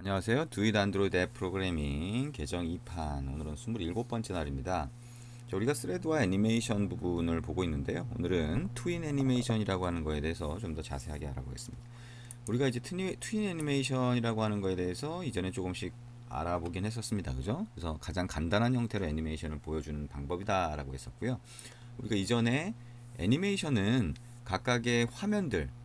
안녕하세요. 두잇 안드로이드 앱 프로그래밍 계정 2판 오늘은 27번째 날입니다. 자, 우리가 스레드와 애니메이션 부분을 보고 있는데요. 오늘은 트윈 애니메이션이라고 하는 거에 대해서 좀 더 자세하게 알아보겠습니다. 우리가 이제 트윈, 트윈 애니메이션이라고 하는 거에 대해서 이전에 조금씩 알아보긴 했었습니다. 그죠? 그래서 가장 간단한 형태로 애니메이션을 보여주는 방법이다라고 했었고요. 우리가 이전에 애니메이션은 각각의 화면들 예,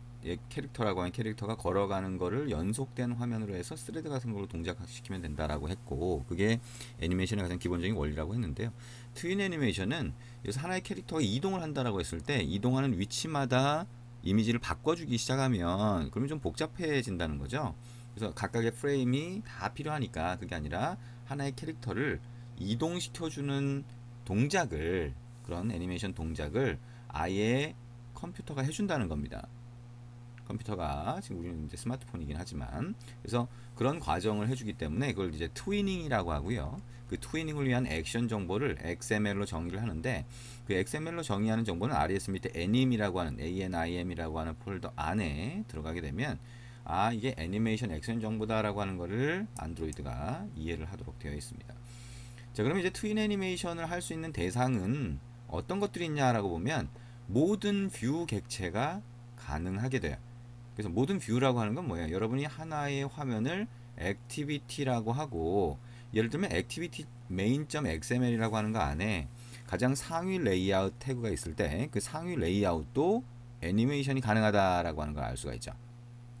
캐릭터라고 하는 캐릭터가 걸어가는 거를 연속된 화면으로 해서 스레드 같은 걸로 동작시키면 된다라고 했고 그게 애니메이션의 가장 기본적인 원리라고 했는데요. 트윈 애니메이션은 여기서 하나의 캐릭터가 이동을 한다라고 했을 때 이동하는 위치마다 이미지를 바꿔주기 시작하면 그러면 좀 복잡해진다는 거죠. 그래서 각각의 프레임이 다 필요하니까 그게 아니라 하나의 캐릭터를 이동시켜주는 동작을 그런 애니메이션 동작을 아예 컴퓨터가 해준다는 겁니다. 컴퓨터가 지금 우리는 이제 스마트폰이긴 하지만 그래서 그런 과정을 해주기 때문에 그걸 이제 트위닝이라고 하고요. 그 트위닝을 위한 액션 정보를 XML로 정의를 하는데 그 XML로 정의하는 정보는 RES 밑에 anim이라고 하는 ANIM이라고 하는 폴더 안에 들어가게 되면 아 이게 애니메이션 액션 정보다라고 하는 거를 안드로이드가 이해를 하도록 되어 있습니다. 자 그러면 이제 트윈 애니메이션을 할 수 있는 대상은 어떤 것들이 있냐라고 보면 모든 뷰 객체가 가능하게 돼요. 그래서 모든 뷰라고 하는 건 뭐예요? 여러분이 하나의 화면을 액티비티라고 하고 예를 들면 액티비티 main.xml이라고 하는 거 안에 가장 상위 레이아웃 태그가 있을 때 그 상위 레이아웃도 애니메이션이 가능하다라고 하는 걸 알 수가 있죠.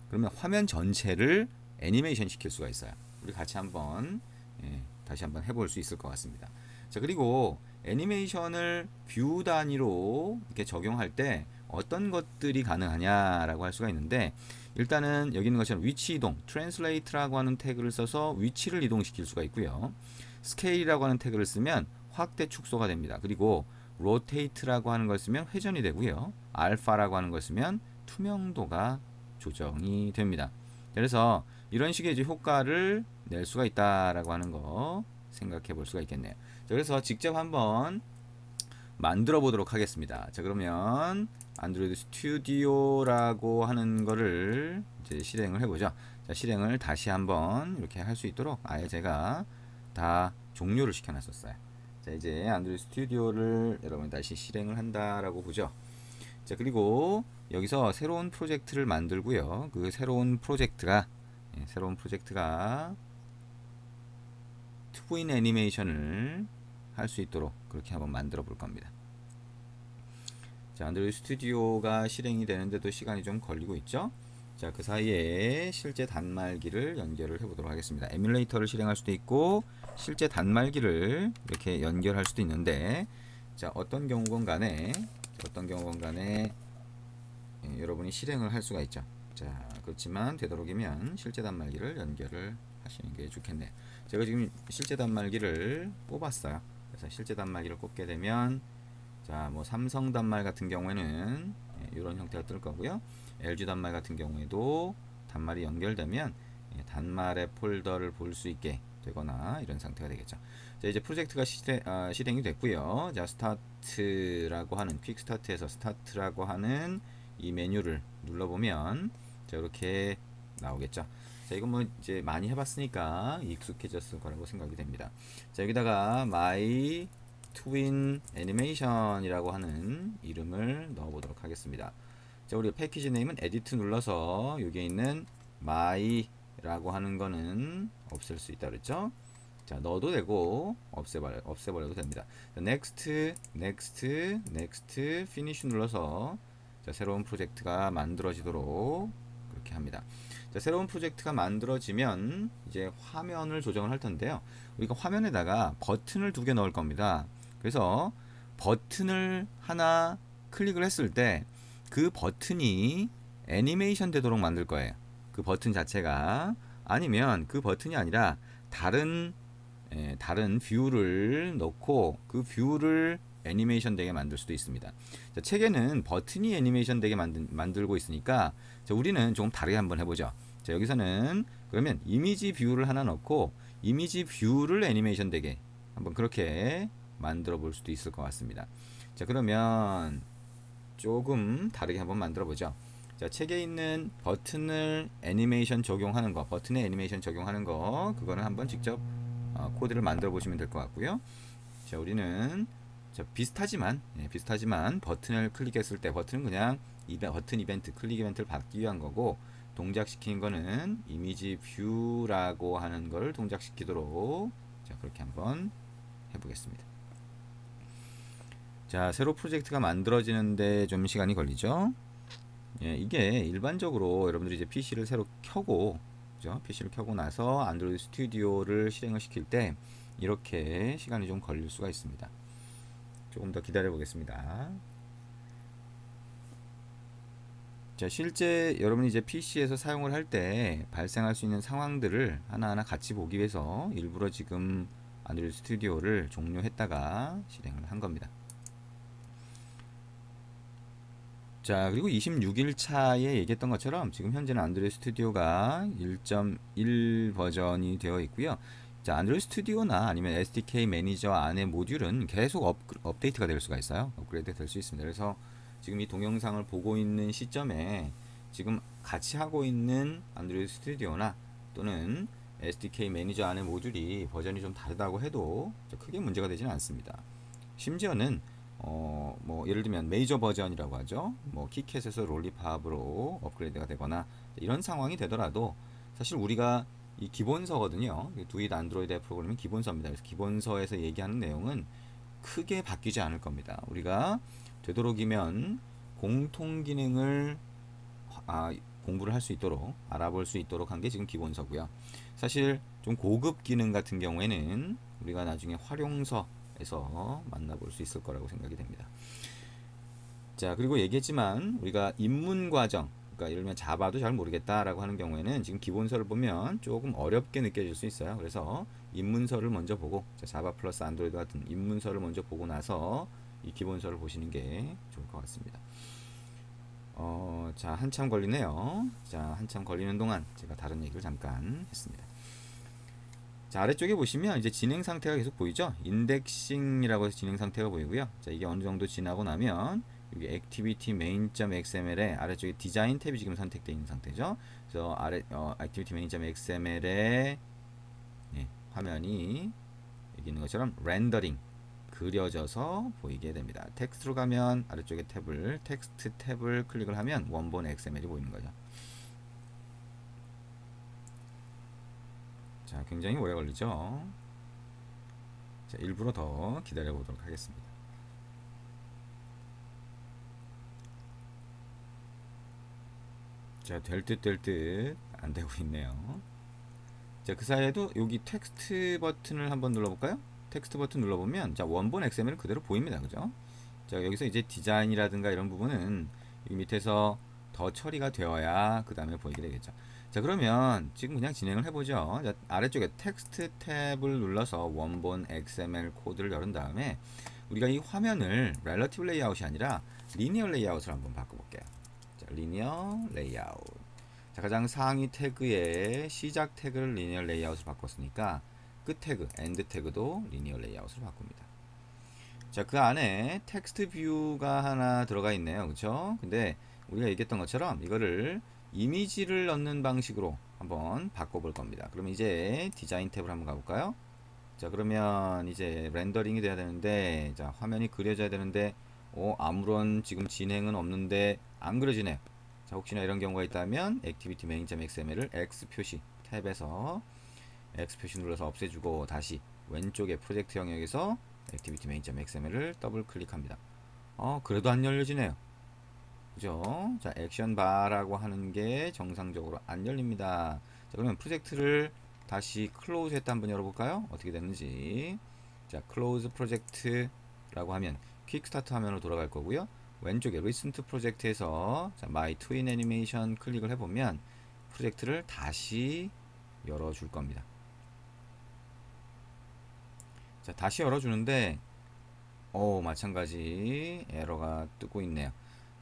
그러면 화면 전체를 애니메이션 시킬 수가 있어요. 우리 같이 한번 예, 다시 한번 해볼 수 있을 것 같습니다. 자 그리고 애니메이션을 뷰 단위로 이렇게 적용할 때 어떤 것들이 가능하냐라고 할 수가 있는데 일단은 여기 있는 것처럼 위치 이동, translate라고 하는 태그를 써서 위치를 이동시킬 수가 있고요. scale이라고 하는 태그를 쓰면 확대 축소가 됩니다. 그리고 rotate라고 하는 걸 쓰면 회전이 되고요. alpha라고 하는 걸 쓰면 투명도가 조정이 됩니다. 그래서 이런 식의 이제 효과를 낼 수가 있다라고 하는 거 생각해 볼 수가 있겠네요. 자, 그래서 직접 한번 만들어 보도록 하겠습니다. 자, 그러면 안드로이드 스튜디오라고 하는 거를 이제 실행을 해보죠. 자, 실행을 다시 한번 이렇게 할 수 있도록 아예 제가 다 종료를 시켜놨었어요. 자, 이제 안드로이드 스튜디오를 여러분 다시 실행을 한다라고 보죠. 자, 그리고 여기서 새로운 프로젝트를 만들고요. 그 새로운 프로젝트가 예, 새로운 프로젝트가 트윈 애니메이션을 할 수 있도록 그렇게 한번 만들어 볼 겁니다. 자, 안드로이드 스튜디오가 실행이 되는데도 시간이 좀 걸리고 있죠. 자, 그 사이에 실제 단말기를 연결을 해보도록 하겠습니다. 에뮬레이터를 실행할 수도 있고 실제 단말기를 이렇게 연결할 수도 있는데 자, 어떤 경우건 간에 어떤 경우건 간에 예, 여러분이 실행을 할 수가 있죠. 자, 그렇지만 되도록이면 실제 단말기를 연결을 하시는 게 좋겠네요. 제가 지금 실제 단말기를 뽑았어요. 그래서 실제 단말기를 꼽게 되면 자, 뭐 삼성 단말 같은 경우에는 예, 이런 형태가 뜰 거고요. LG 단말 같은 경우에도 단말이 연결되면 예, 단말의 폴더를 볼 수 있게 되거나 이런 상태가 되겠죠. 자, 이제 프로젝트가 시대, 아, 실행이 됐고요. 자, 스타트라고 하는 퀵 스타트에서 스타트라고 하는 이 메뉴를 눌러보면 자, 이렇게 나오겠죠. 자, 이건 뭐 이제 많이 해봤으니까 익숙해졌을 거라고 생각이 됩니다. 자, 여기다가 my 트윈 애니메이션이라고 하는 이름을 넣어보도록 하겠습니다. 자, 우리 패키지 네임은 에디트 눌러서 여기에 있는 my라고 하는 거는 없앨 수 있다 그랬죠? 자, 넣어도 되고 없애버려, 없애버려도 됩니다. 자, next, next, next, finish 눌러서 자, 새로운 프로젝트가 만들어지도록 그렇게 합니다. 자, 새로운 프로젝트가 만들어지면 이제 화면을 조정을 할 텐데요. 우리가 화면에다가 버튼을 두 개 넣을 겁니다. 그래서 버튼을 하나 클릭을 했을 때 그 버튼이 애니메이션 되도록 만들 거예요. 그 버튼 자체가 아니면 그 버튼이 아니라 다른 예, 다른 뷰를 넣고 그 뷰를 애니메이션 되게 만들 수도 있습니다. 자, 책에는 버튼이 애니메이션 되게 만들, 만들고 있으니까 자, 우리는 조금 다르게 한번 해보죠. 자, 여기서는 그러면 이미지 뷰를 하나 넣고 이미지 뷰를 애니메이션 되게 한번 그렇게 만들어 볼 수도 있을 것 같습니다. 자, 그러면 조금 다르게 한번 만들어 보죠. 자, 책에 있는 버튼을 애니메이션 적용하는 거, 버튼에 애니메이션 적용하는 거, 그거는 한번 직접 어, 코드를 만들어 보시면 될 것 같고요. 자, 우리는 자, 비슷하지만 예, 비슷하지만 버튼을 클릭했을 때 버튼은 그냥 이베, 버튼 이벤트, 클릭 이벤트를 받기 위한 거고 동작시키는 거는 이미지 뷰라고 하는 걸 동작시키도록 자, 그렇게 한번 해보겠습니다. 자, 새로 프로젝트가 만들어지는데 좀 시간이 걸리죠. 예, 이게 일반적으로 여러분들이 이제 PC를 새로 켜고 그죠? PC를 켜고 나서 안드로이드 스튜디오를 실행을 시킬 때 이렇게 시간이 좀 걸릴 수가 있습니다. 조금 더 기다려 보겠습니다. 자, 실제 여러분이 이제 PC에서 사용을 할 때 발생할 수 있는 상황들을 하나하나 같이 보기 위해서 일부러 지금 안드로이드 스튜디오를 종료했다가 실행을 한 겁니다. 자 그리고 26일 차에 얘기했던 것처럼 지금 현재는 안드로이드 스튜디오가 1.1 버전이 되어 있고요. 자 안드로이드 스튜디오나 아니면 SDK 매니저 안의 모듈은 계속 업, 업데이트가 될 수가 있어요. 업그레이드 될 수 있습니다. 그래서 지금 이 동영상을 보고 있는 시점에 지금 같이 하고 있는 안드로이드 스튜디오나 또는 SDK 매니저 안의 모듈이 버전이 좀 다르다고 해도 크게 문제가 되지는 않습니다. 심지어는 어, 뭐 예를 들면 메이저 버전이라고 하죠. 뭐 키캣에서 롤리팝으로 업그레이드가 되거나 이런 상황이 되더라도 사실 우리가 이 기본서거든요. 두잇 안드로이드 앱 프로그램은 기본서입니다. 그래서 기본서에서 얘기하는 내용은 크게 바뀌지 않을 겁니다. 우리가 되도록이면 공통 기능을 아, 공부를 할 수 있도록 알아볼 수 있도록 한 게 지금 기본서고요. 사실 좀 고급 기능 같은 경우에는 우리가 나중에 활용서 에서 만나볼 수 있을 거라고 생각이 됩니다. 자 그리고 얘기했지만 우리가 입문 과정 그러니까 예를 들면 자바도 잘 모르겠다라고 하는 경우에는 지금 기본서를 보면 조금 어렵게 느껴질 수 있어요. 그래서 입문서를 먼저 보고 자 바 플러스 안드로이드 같은 입문서를 먼저 보고 나서 이 기본서를 보시는 게 좋을 것 같습니다. 어, 자 한참 걸리네요. 자 한참 걸리는 동안 제가 다른 얘기를 잠깐 했습니다. 자, 아래쪽에 보시면 이제 진행 상태가 계속 보이죠? 인덱싱이라고 해서 진행 상태가 보이고요. 자, 이게 어느 정도 지나고 나면 여기 activity main.xml에 아래쪽에 디자인 탭이 지금 선택되어 있는 상태죠. 그래서 아래 어, activity main.xml에 예, 화면이 여기 있는 것처럼 렌더링 그려져서 보이게 됩니다. 텍스트로 가면 아래쪽에 탭을 텍스트 탭을 클릭을 하면 원본 XML이 보이는 거죠. 자, 굉장히 오래 걸리죠. 자, 일부러 더 기다려 보도록 하겠습니다. 자, 될 듯 될 듯 안 되고 있네요. 자, 그 사이에도 여기 텍스트 버튼을 한번 눌러 볼까요? 텍스트 버튼 눌러 보면 자, 원본 XML 그대로 보입니다. 그죠? 자, 여기서 이제 디자인이라든가 이런 부분은 이 밑에서 더 처리가 되어야 그 다음에 보이게 되겠죠. 자 그러면 지금 그냥 진행을 해보죠. 자, 아래쪽에 텍스트 탭을 눌러서 원본 XML 코드를 열은 다음에 우리가 이 화면을 렐러티브 레이아웃이 아니라 리니어 레이아웃을 한번 바꿔볼게요. 자 리니어 레이아웃 자 가장 상위 태그에 시작 태그를 리니어 레이아웃을 바꿨으니까 끝 태그 엔드 태그도 리니어 레이아웃을 바꿉니다. 자 그 안에 텍스트 뷰가 하나 들어가 있네요. 그쵸? 근데 우리가 얘기했던 것처럼 이거를 이미지를 넣는 방식으로 한번 바꿔볼 겁니다. 그럼 이제 디자인 탭을 한번 가볼까요? 자 그러면 이제 렌더링이 돼야 되는데 자 화면이 그려져야 되는데 어, 아무런 지금 진행은 없는데 안 그려지네요. 자 혹시나 이런 경우가 있다면 액티비티 메인.xml을 X 표시 탭에서 X 표시 눌러서 없애주고 다시 왼쪽에 프로젝트 영역에서 액티비티 메인.xml을 더블 클릭합니다. 어 그래도 안 열려지네요. 그죠? 자, 액션 바라고 하는 게 정상적으로 안 열립니다. 자, 그러면 프로젝트를 다시 클로즈 했다 한번 열어볼까요? 어떻게 됐는지. 자, 클로즈 프로젝트라고 하면 퀵스타트 화면으로 돌아갈 거고요. 왼쪽에 리센트 프로젝트에서 자, 마이 트윈 애니메이션 클릭을 해보면 프로젝트를 다시 열어줄 겁니다. 자, 다시 열어주는데 오, 마찬가지 에러가 뜨고 있네요.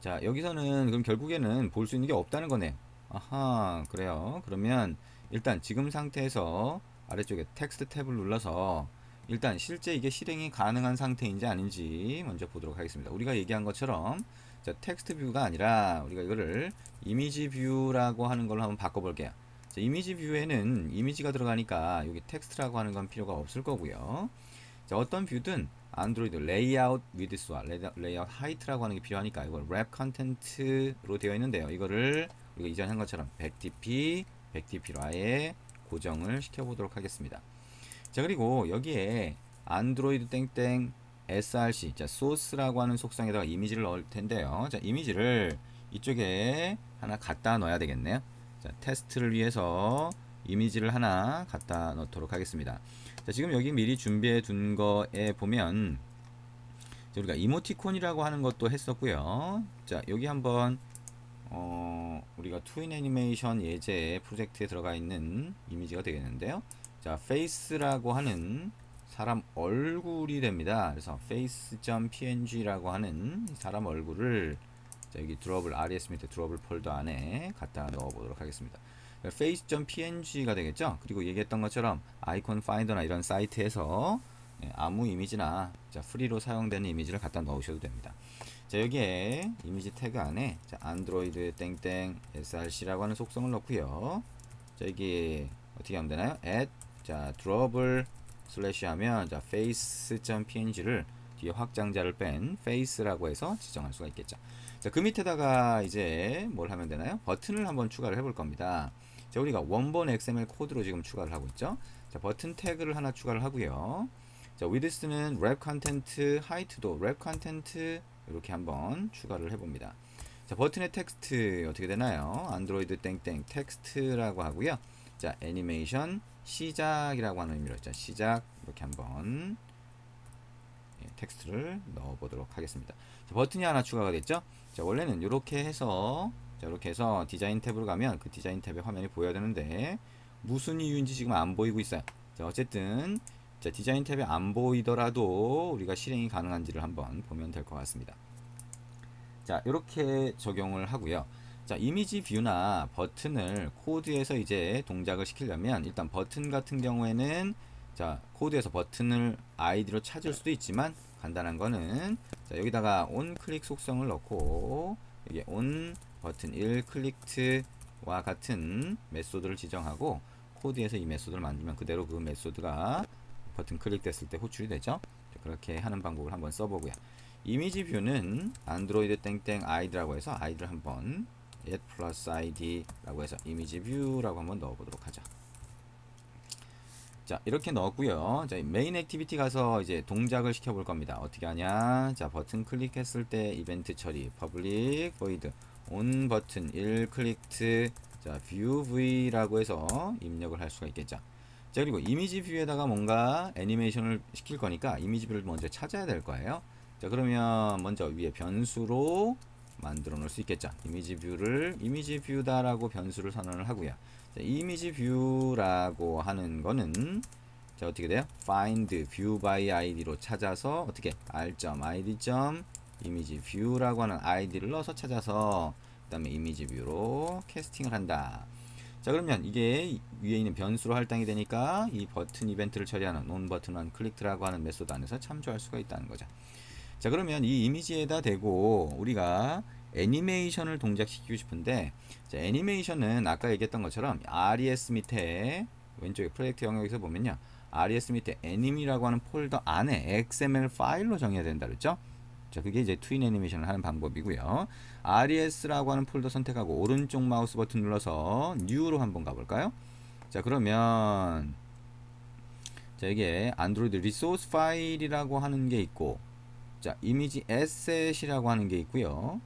자 여기서는 그럼 결국에는 볼 수 있는 게 없다는 거네요 아하 그래요 그러면 일단 지금 상태에서 아래쪽에 텍스트 탭을 눌러서 일단 실제 이게 실행이 가능한 상태인지 아닌지 먼저 보도록 하겠습니다 우리가 얘기한 것처럼 자, 텍스트 뷰가 아니라 우리가 이거를 이미지 뷰라고 하는 걸로 한번 바꿔볼게요. 자, 이미지 뷰에는 이미지가 들어가니까 여기 텍스트라고 하는 건 필요가 없을 거고요. 자, 어떤 뷰든 안드로이드 레이아웃 위드스와 레이아웃 하이트라고 하는 게 필요하니까 이걸 랩 컨텐트로 되어 있는데요. 이거를 우리가 이전에 한 것처럼 100dp, 100dp로 아예 고정을 시켜보도록 하겠습니다. 자 그리고 여기에 안드로이드 땡땡 src 자 소스라고 하는 속성에다가 이미지를 넣을 텐데요. 자 이미지를 이쪽에 하나 갖다 넣어야 되겠네요. 자 테스트를 위해서 이미지를 하나 갖다 넣도록 하겠습니다. 자 지금 여기 미리 준비해 둔 거에 보면 우리가 이모티콘이라고 하는 것도 했었고요. 자 여기 한번 어, 우리가 투인 애니메이션 예제 프로젝트에 들어가 있는 이미지가 되겠는데요. 자, face라고 하는 사람 얼굴이 됩니다. 그래서 face.png라고 하는 사람 얼굴을 자, 여기 드롭을 res 밑에 드롭을 폴더 안에 갖다 넣어 보도록 하겠습니다. face.png가 되겠죠. 그리고 얘기했던 것처럼 아이콘 파인더나 이런 사이트에서 예, 아무 이미지나 자, 프리로 사용되는 이미지를 갖다 넣으셔도 됩니다. 자 여기에 이미지 태그 안에 자, 안드로이드 땡땡 src라고 하는 속성을 넣고요. 자 여기 어떻게 하면 되나요? add 자 drop을 슬래시 하면 자 face.png를 뒤에 확장자를 뺀 face라고 해서 지정할 수가 있겠죠. 자, 그 밑에다가 이제 뭘 하면 되나요? 버튼을 한번 추가를 해볼 겁니다. 자, 우리가 원본 XML 코드로 지금 추가를 하고 있죠. 자, 버튼 태그를 하나 추가를 하고요. 자, width는 랩 컨텐트, 하이트도 랩 컨텐트 이렇게 한번 추가를 해봅니다. 자, 버튼의 텍스트 어떻게 되나요? 안드로이드 땡땡 텍스트라고 하고요. 자, 애니메이션 시작이라고 하는 의미로 자, 시작 이렇게 한번 예, 텍스트를 넣어 보도록 하겠습니다. 자, 버튼이 하나 추가가 됐죠? 자, 원래는 이렇게 해서 자, 이렇게 해서 디자인 탭으로 가면 그 디자인 탭의 화면이 보여야 되는데 무슨 이유인지 지금 안 보이고 있어요. 자, 어쨌든 자, 디자인 탭에 안 보이더라도 우리가 실행이 가능한지를 한번 보면 될 것 같습니다. 자, 이렇게 적용을 하고요. 자, 이미지 뷰나 버튼을 코드에서 이제 동작을 시키려면 일단 버튼 같은 경우에는 자, 코드에서 버튼을 아이디로 찾을 수도 있지만 간단한 거는 자, 여기다가 온 클릭 속성을 넣고 여기 온 버튼 1 클릭트와 같은 메소드를 지정하고 코드에서 이 메소드를 만들면 그대로 그 메소드가 버튼 클릭됐을 때 호출이 되죠. 그렇게 하는 방법을 한번 써보고요. 이미지 뷰는 안드로이드 땡땡 아이드라고 해서 아이드를 한번 add plus id라고 해서 이미지 뷰라고 한번 넣어보도록 하죠. 자 이렇게 넣었고요. 자 메인 액티비티 가서 이제 동작을 시켜볼 겁니다. 어떻게 하냐? 자 버튼 클릭했을 때 이벤트 처리 public void on 버튼 1 클릭트 자 view v라고 해서 입력을 할 수가 있겠죠. 자 그리고 이미지 뷰에다가 뭔가 애니메이션을 시킬 거니까 이미지 뷰를 먼저 찾아야 될 거예요 자 그러면 먼저 위에 변수로 만들어 놓을 수 있겠죠 이미지 뷰를 이미지 뷰다 라고 변수를 선언을 하고요 자, 이미지 뷰라고 하는 거는 자 어떻게 돼요 find view by id로 찾아서 어떻게 r.id. 이미지 뷰라고 하는 아이디를 넣어서 찾아서 그 다음에 이미지 뷰로 캐스팅을 한다. 자 그러면 이게 위에 있는 변수로 할당이 되니까 이 버튼 이벤트를 처리하는 non 버튼 on 클릭트라고 하는 메소드 안에서 참조할 수가 있다는 거죠. 자 그러면 이 이미지에다 대고 우리가 애니메이션을 동작시키고 싶은데 자, 애니메이션은 아까 얘기했던 것처럼 RES 밑에 왼쪽에 프로젝트 영역에서 보면요. RES 밑에 애니미라고 하는 폴더 안에 XML 파일로 정해야 된다 그랬죠 자, 그게 이제 트윈 애니메이션을 하는 방법이고요. RES라고 하는 폴더 선택하고 오른쪽 마우스 버튼 눌러서 New로 한번 가볼까요? 자, 그러면 자, 이게 안드로이드 리소스 파일이라고 하는 게 있고 자, 이미지 에셋이라고 하는 게 있고요.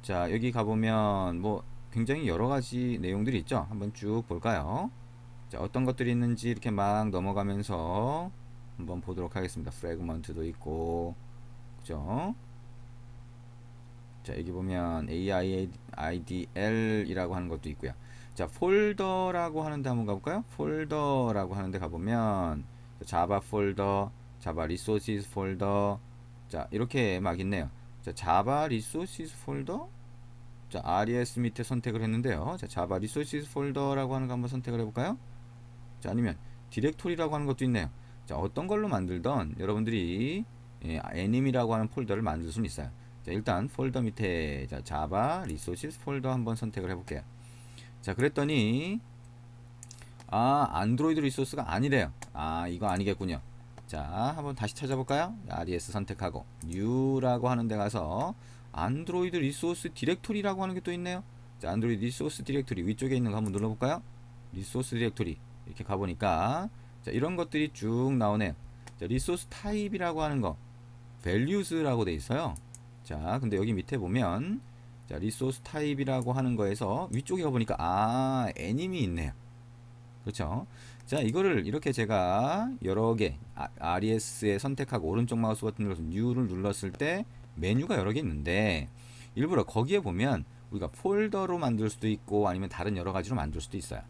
자, 여기 가보면 뭐 굉장히 여러 가지 내용들이 있죠. 한번 쭉 볼까요? 자, 어떤 것들이 있는지 이렇게 막 넘어가면서 한번 보도록 하겠습니다. 프래그먼트도 있고 그죠? 자 여기 보면 AIDL이라고 하는 것도 있고요. 자 폴더라고 하는 데 한번 가볼까요? 폴더라고 하는데 가보면 자바 폴더, 자바 리소시스 폴더 자 이렇게 막 있네요. 자 자바 리소시스 폴더 자 RES 밑에 선택을 했는데요. 자 자바 리소시스 폴더라고 하는 거 한번 선택을 해볼까요? 자 아니면 디렉토리라고 하는 것도 있네요. 자 어떤 걸로 만들던 여러분들이 예, 애니미라고 하는 폴더를 만들 수는 있어요. 자, 일단 폴더 밑에 자, 자바 리소시스 폴더 한번 선택을 해볼게요. 자, 그랬더니 아, 안드로이드 리소스가 아니래요. 아, 이거 아니겠군요. 자, 한번 다시 찾아볼까요? RES 선택하고 New라고 하는 데 가서 안드로이드 리소스 디렉토리라고 하는 게 또 있네요. 자, 안드로이드 리소스 디렉토리 위쪽에 있는 거 한번 눌러볼까요? 리소스 디렉토리 이렇게 가보니까 자, 이런 것들이 쭉 나오네요. 자, 리소스 타입이라고 하는 거 values라고 돼 있어요. 자, 근데 여기 밑에 보면 자, 리소스 타입이라고 하는 거에서 위쪽에 가보니까 아, 애님이 있네요. 그렇죠? 자, 이거를 이렇게 제가 여러 개 아, RES에 선택하고 오른쪽 마우스 버튼 눌러서 New를 눌렀을 때 메뉴가 여러 개 있는데 일부러 거기에 보면 우리가 폴더로 만들 수도 있고 아니면 다른 여러 가지로 만들 수도 있어요.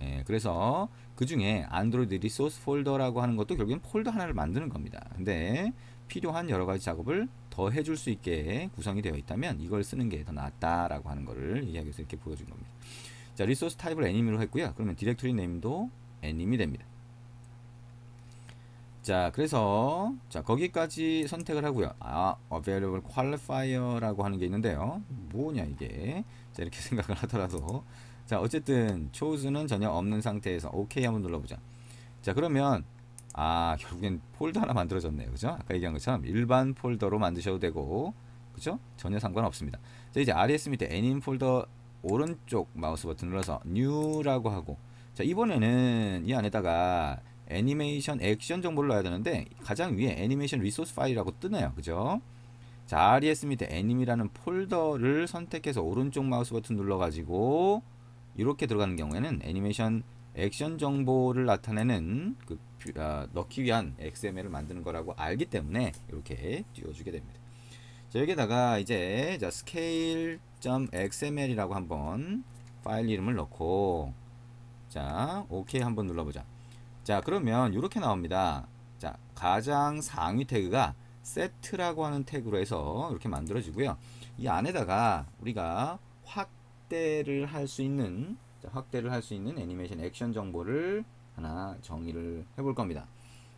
예, 그래서 그 중에 안드로이드 리소스 폴더라고 하는 것도 결국엔 폴더 하나를 만드는 겁니다. 근데 필요한 여러 가지 작업을 더 해줄 수 있게 구성이 되어 있다면 이걸 쓰는 게 더 낫다라고 하는 거를 이야기해서 이렇게 보여준 겁니다. 자, 리소스 타입을 애니미로 했고요. 그러면 디렉토리 네임도 애니미 됩니다. 자, 그래서 자, 거기까지 선택을 하고요. 아, available qualifier라고 하는 게 있는데요. 뭐냐 이게? 자, 이렇게 생각을 하더라도 자, 어쨌든 chose는 전혀 없는 상태에서 OK 한번 눌러 보자. 자, 그러면 아, 결국엔 폴더 하나 만들어졌네요. 그죠? 아까 얘기한 것처럼 일반 폴더로 만드셔도 되고 그죠? 전혀 상관없습니다. 자, 이제 RES 밑에 애님 폴더 오른쪽 마우스 버튼 눌러서 new라고 하고 자 이번에는 이 안에다가 애니메이션 액션 정보를 넣어야 되는데 가장 위에 애니메이션 리소스 파일이라고 뜨네요 그죠 자 RES 밑에 애니미라는 폴더를 선택해서 오른쪽 마우스 버튼 눌러 가지고 이렇게 들어가는 경우에는 애니메이션 액션 정보를 나타내는 그 아, 넣기 위한 XML을 만드는 거라고 알기 때문에 이렇게 띄워주게 됩니다. 자 여기다가 이제 자 scale.xml이라고 한번 파일 이름을 넣고 자 OK 한번 눌러보자. 자 그러면 이렇게 나옵니다. 자 가장 상위 태그가 set라고 하는 태그로 해서 이렇게 만들어지고요. 이 안에다가 우리가 확대를 할 수 있는 자, 확대를 할 수 있는 애니메이션 액션 정보를 하나 정의를 해볼 겁니다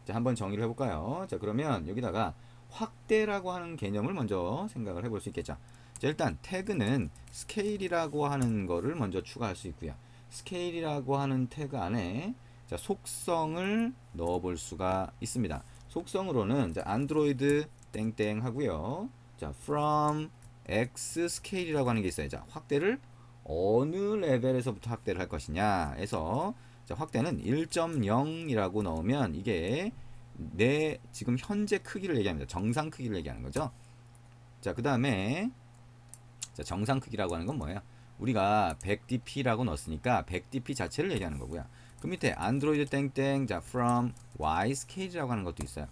자 한번 정의를 해볼까요 자 그러면 여기다가 확대라고 하는 개념을 먼저 생각을 해볼 수 있겠죠. 자, 일단 태그는 스케일이라고 하는 거를 먼저 추가할 수 있고요. 스케일이라고 하는 태그 안에 자, 속성을 넣어 볼 수가 있습니다. 속성으로는 자, 안드로이드 땡땡 하고요. 자, from x 스케일이라고 하는 게 있어요. 자, 확대를 어느 레벨에서부터 확대를 할 것이냐 해서 자, 확대는 1.0이라고 넣으면 이게 내 지금 현재 크기를 얘기합니다. 정상 크기를 얘기하는 거죠. 자, 그 다음에 자, 정상 크기라고 하는 건 뭐예요? 우리가 100dp라고 넣었으니까 100dp 자체를 얘기하는 거고요. 그 밑에 안드로이드 땡땡 자 from y 스케일이라고 하는 것도 있어요.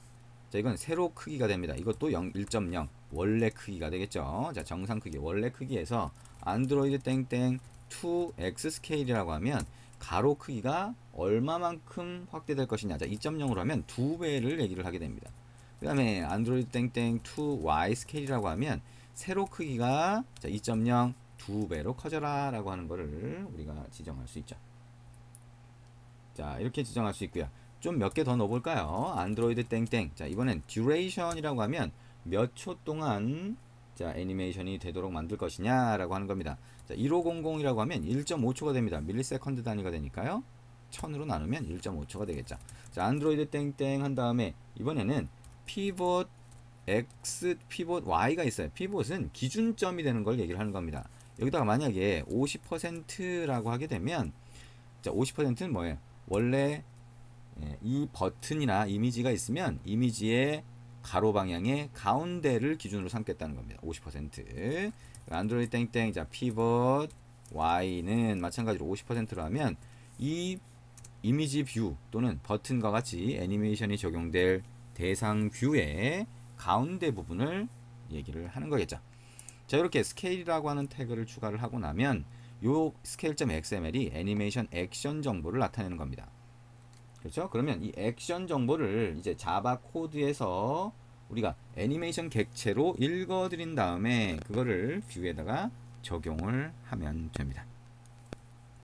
자, 이건 세로 크기가 됩니다. 이것도 0, 1.0 원래 크기가 되겠죠. 자, 정상 크기 원래 크기에서 안드로이드 땡땡 to x 스케일이라고 하면 가로 크기가 얼마만큼 확대될 것이냐. 자, 2.0으로 하면 두 배를 얘기를 하게 됩니다. 그 다음에 안드로이드 땡땡 2 Y 스케일이라고 하면 세로 크기가 자, 2.0 두 배로 커져라 라고 하는 거를 우리가 지정할 수 있죠. 자, 이렇게 지정할 수 있고요. 좀 몇 개 더 넣어볼까요? 안드로이드 땡땡. 자, 이번엔 duration이라고 하면 몇 초 동안 자, 애니메이션이 되도록 만들 것이냐 라고 하는 겁니다. 자, 1500이라고 하면 1.5초가 됩니다. 밀리세컨드 단위가 되니까요. 1000으로 나누면 1.5초가 되겠죠. 자, 안드로이드 땡땡 한 다음에 이번에는 피벗 X, 피벗 Y가 있어요. 피벗은 기준점이 되는 걸 얘기를 하는 겁니다. 여기다가 만약에 50%라고 하게 되면 자, 50%는 뭐예요? 원래 예, 이 버튼이나 이미지가 있으면 이미지의 가로 방향의 가운데를 기준으로 삼겠다는 겁니다. 50% 안드로이드 땡땡 자 피벗 y는 마찬가지로 50%로 하면 이 이미지 뷰 또는 버튼과 같이 애니메이션이 적용될 대상 뷰의 가운데 부분을 얘기를 하는 거겠죠. 자 이렇게 스케일이라고 하는 태그를 추가를 하고 나면 요 스케일.xml이 애니메이션 액션 정보를 나타내는 겁니다. 그렇죠? 그러면 이 액션 정보를 이제 자바 코드에서 우리가 애니메이션 객체로 읽어드린 다음에 그거를 뷰에다가 적용을 하면 됩니다.